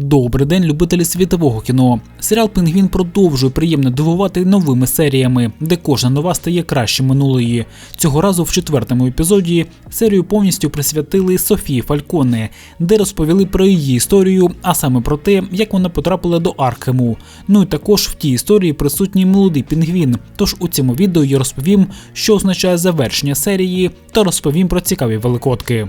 Добрий день, любителі світового кіно. Серіал Пінгвін продовжує приємно дивувати новими серіями, де кожна нова стає краще минулої. Цього разу в четвертому епізоді серію повністю присвятили Софії Фальконе, де розповіли про її історію, а саме про те, як вона потрапила до Аркхему. Ну і також в тій історії присутній молодий пінгвін. Тож у цьому відео я розповім, що означає завершення серії, та розповім про цікаві великодки.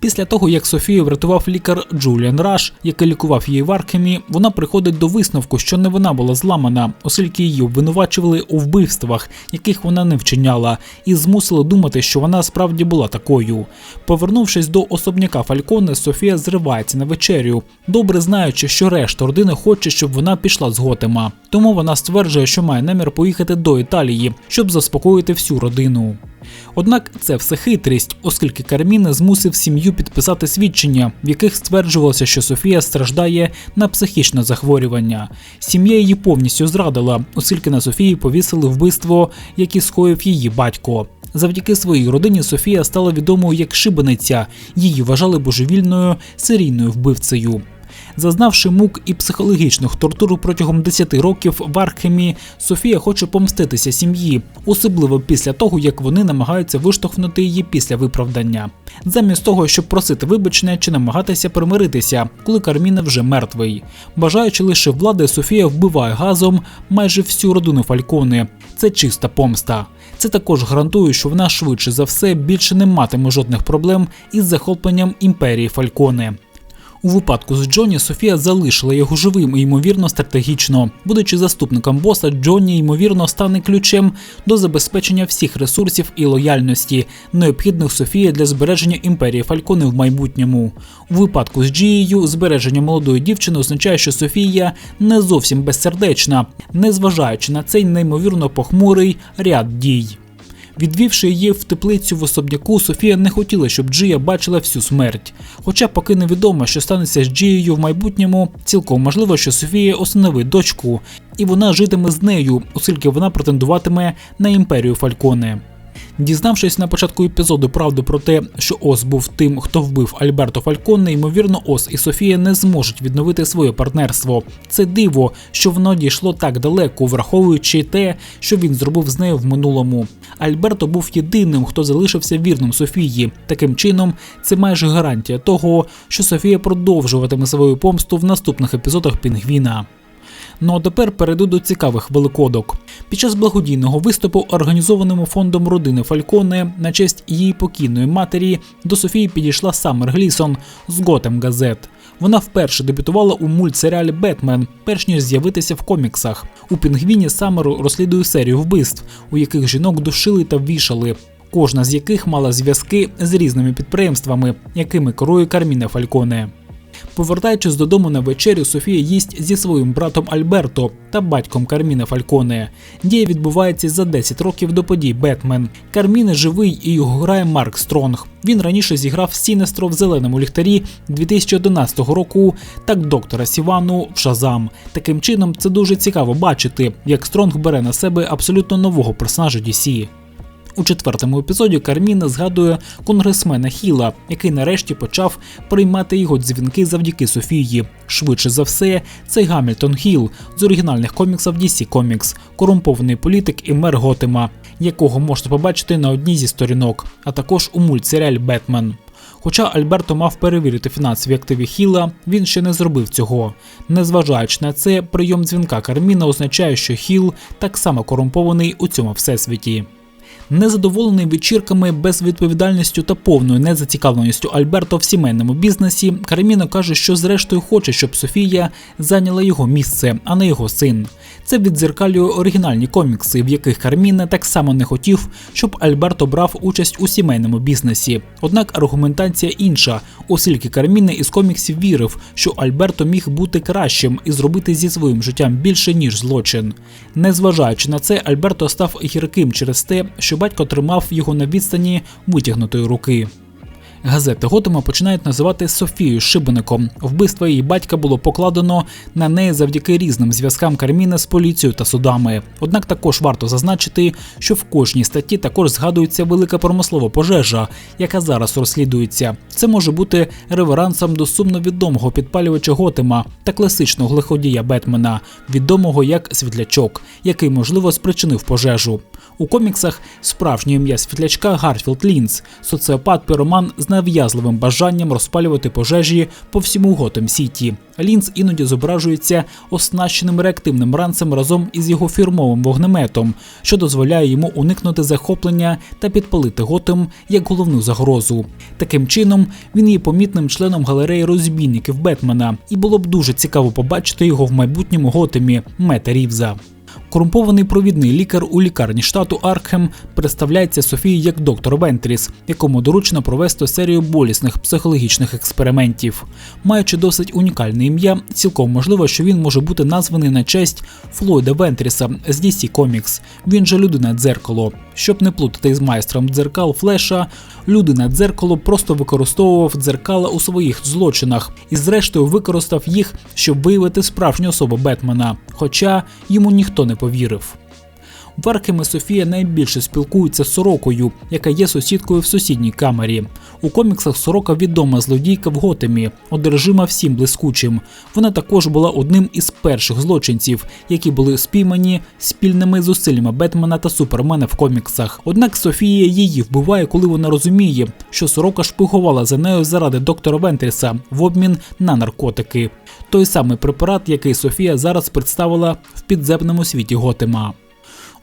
Після того, як Софію врятував лікар Джуліан Раш, який лікував її в Аркхемі, вона приходить до висновку, що не вона була зламана, оскільки її обвинувачували у вбивствах, яких вона не вчиняла, і змусили думати, що вона справді була такою. Повернувшись до особняка Фальконе, Софія зривається на вечерю, добре знаючи, що решта родини хоче, щоб вона пішла з Готема. Тому вона стверджує, що має намір поїхати до Італії, щоб заспокоїти всю родину. Однак це все хитрість, оскільки Карміне змусив сім'ю підписати свідчення, в яких стверджувалося, що Софія страждає на психічне захворювання. Сім'я її повністю зрадила, оскільки на Софії повісили вбивство, яке скоїв її батько. Завдяки своїй родині Софія стала відомою як шибениця. Її вважали божевільною серійною вбивцею. Зазнавши мук і психологічних тортур протягом 10 років в Аркхемі, Софія хоче помститися сім'ї, особливо після того, як вони намагаються виштовхнути її після виправдання. Замість того, щоб просити вибачення чи намагатися примиритися, коли Карміна вже мертвий. Бажаючи лише влади, Софія вбиває газом майже всю родину Фалькони. Це чиста помста. Це також гарантує, що вона швидше за все більше не матиме жодних проблем із захопленням імперії Фалькони. У випадку з Джонні Софія залишила його живим і ймовірно стратегічно. Будучи заступником боса, Джонні ймовірно стане ключем до забезпечення всіх ресурсів і лояльності, необхідних Софії для збереження імперії Фалькони в майбутньому. У випадку з Джією збереження молодої дівчини означає, що Софія не зовсім безсердечна, незважаючи на цей неймовірно похмурий ряд дій. Відвівши її в теплицю в особняку, Софія не хотіла, щоб Джія бачила всю смерть. Хоча поки невідомо, що станеться з Джією в майбутньому, цілком можливо, що Софія усиновить дочку, і вона житиме з нею, оскільки вона претендуватиме на імперію Фальконе. Дізнавшись на початку епізоду правду про те, що Ос був тим, хто вбив Альберто Фальконе, ймовірно, Ос і Софія не зможуть відновити своє партнерство. Це диво, що воно дійшло так далеко, враховуючи те, що він зробив з нею в минулому. Альберто був єдиним, хто залишився вірним Софії. Таким чином, це майже гарантія того, що Софія продовжуватиме свою помсту в наступних епізодах Пінгвіна. Ну а тепер перейду до цікавих великодок. Під час благодійного виступу, організованому фондом родини Фальконе, на честь її покійної матері, до Софії підійшла Саммер Глісон з Готем Газет. Вона вперше дебютувала у мультсеріалі Бетмен, перш ніж з'явитися в коміксах. У Пінгвіні Саммер розслідує серію вбивств, у яких жінок душили та вішали. Кожна з яких мала зв'язки з різними підприємствами, якими керує Карміне Фальконе. Повертаючись додому на вечерю, Софія їсть зі своїм братом Альберто та батьком Карміне Фальконе. Дія відбувається за 10 років до подій Бетмен. Карміне живий і його грає Марк Стронг. Він раніше зіграв Сінестро в зеленому ліхтарі 2011 року, так доктора Сівану в Шазам. Таким чином, це дуже цікаво бачити, як Стронг бере на себе абсолютно нового персонажа DC. У четвертому епізоді Карміна згадує конгресмена Хіла, який нарешті почав приймати його дзвінки завдяки Софії. Швидше за все, це Гамільтон Хіл з оригінальних коміксів DC Comics, корумпований політик і мер Готема, якого можна побачити на одній зі сторінок, а також у мультсеріалі Бетмен. Хоча Альберто мав перевірити фінансові активи Хіла, він ще не зробив цього. Незважаючи на це, прийом дзвінка Карміна означає, що Хіл так само корумпований у цьому всесвіті. Незадоволений вечірками, безвідповідальністю та повною незацікавленістю Альберто в сімейному бізнесі, Карміно каже, що зрештою хоче, щоб Софія зайняла його місце, а не його син. Це віддзеркалює оригінальні комікси, в яких Карміне так само не хотів, щоб Альберто брав участь у сімейному бізнесі. Однак аргументація інша, оскільки Карміне із коміксів вірив, що Альберто міг бути кращим і зробити зі своїм життям більше ніж злочин. Незважаючи на це, Альберто став гірким через те, що батько тримав його на відстані витягнутої руки. Газети Готема починають називати Софію Шибеником. Вбивство її батька було покладено на неї завдяки різним зв'язкам Карміна з поліцією та судами. Однак також варто зазначити, що в кожній статті також згадується велика промислова пожежа, яка зараз розслідується. Це може бути реверансом до сумно відомого підпалювача Готема та класичного лиходія Бетмена, відомого як Світлячок, який можливо спричинив пожежу. У коміксах справжнє ім'я світлячка Гарфілд Лінц, соціопат піроман з нав'язливим бажанням розпалювати пожежі по всьому Готем Сіті. Лінц іноді зображується оснащеним реактивним ранцем разом із його фірмовим вогнеметом, що дозволяє йому уникнути захоплення та підпалити Готем як головну загрозу. Таким чином він є помітним членом галереї розбійників Бетмена, і було б дуже цікаво побачити його в майбутньому Готемі Мета Рівза. Корумпований провідний лікар у лікарні штату Аркхем представляється Софії як доктор Вентріс, якому доручено провести серію болісних психологічних експериментів. Маючи досить унікальне ім'я, цілком можливо, що він може бути названий на честь Флойда Вентріса з DC Comics. Він же людина дзеркало. Щоб не плутати з майстром дзеркал Флеша, людина дзеркало просто використовував дзеркала у своїх злочинах і, зрештою, використав їх, щоб виявити справжню особу Бетмена. Хоча йому ніхто не повірив. В Аркемі Софія найбільше спілкується з сорокою, яка є сусідкою в сусідній камері. У коміксах сорока відома злодійка в Готемі, одержима всім блискучим. Вона також була одним із перших злочинців, які були спіймані спільними зусиллями Бетмена та Супермена в коміксах. Однак Софія її вбиває, коли вона розуміє, що сорока шпигувала за нею заради доктора Вентріса в обмін на наркотики. Той самий препарат, який Софія зараз представила в підземному світі Готема.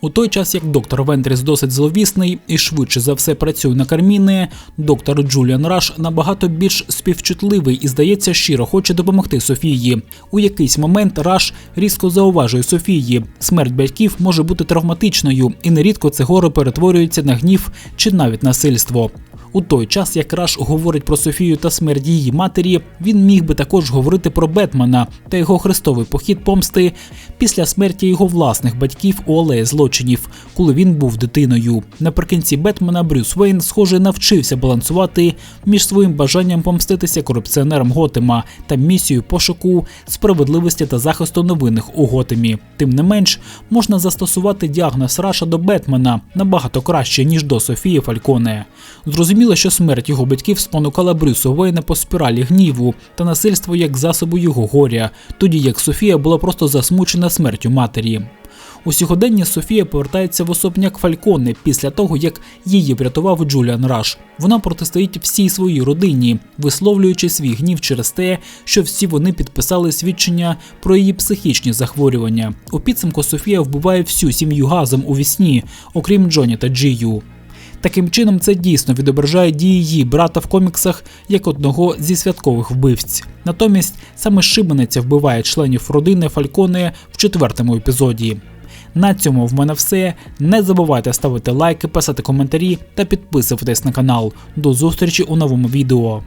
У той час, як доктор Вентріс досить зловісний і швидше за все працює на карміни, доктор Джуліан Раш набагато більш співчутливий і, здається, щиро хоче допомогти Софії. У якийсь момент Раш різко зауважує Софії. Смерть батьків може бути травматичною, і нерідко це горе перетворюється на гнів чи навіть насильство. У той час, як Раш говорить про Софію та смерть її матері, він міг би також говорити про Бетмена та його хрестовий похід помсти після смерті його власних батьків у алеї злочинів, коли він був дитиною. Наприкінці Бетмена Брюс Вейн, схоже, навчився балансувати між своїм бажанням помститися корупціонерам Готема та місією пошуку справедливості та захисту невинних у Готемі. Тим не менш, можна застосувати діагноз Раша до Бетмена набагато краще ніж до Софії Фальконе. Зрозуміло, що смерть його батьків спонукала Брюсу Вейна по спіралі гніву та насильство як засобу його горя, тоді як Софія була просто засмучена смертю матері. У сьогоденні Софія повертається в особняк Фалькони після того, як її врятував Джуліан Раш. Вона протистоїть всій своїй родині, висловлюючи свій гнів через те, що всі вони підписали свідчення про її психічні захворювання. У підсумку Софія вбиває всю сім'ю газом у вісні, окрім Джоні та Джію. Таким чином, це дійсно відображає дії її брата в коміксах як одного зі святкових вбивць. Натомість саме Шибениця вбиває членів родини Фальконе в четвертому епізоді. На цьому в мене все. Не забувайте ставити лайки, писати коментарі та підписуватись на канал. До зустрічі у новому відео.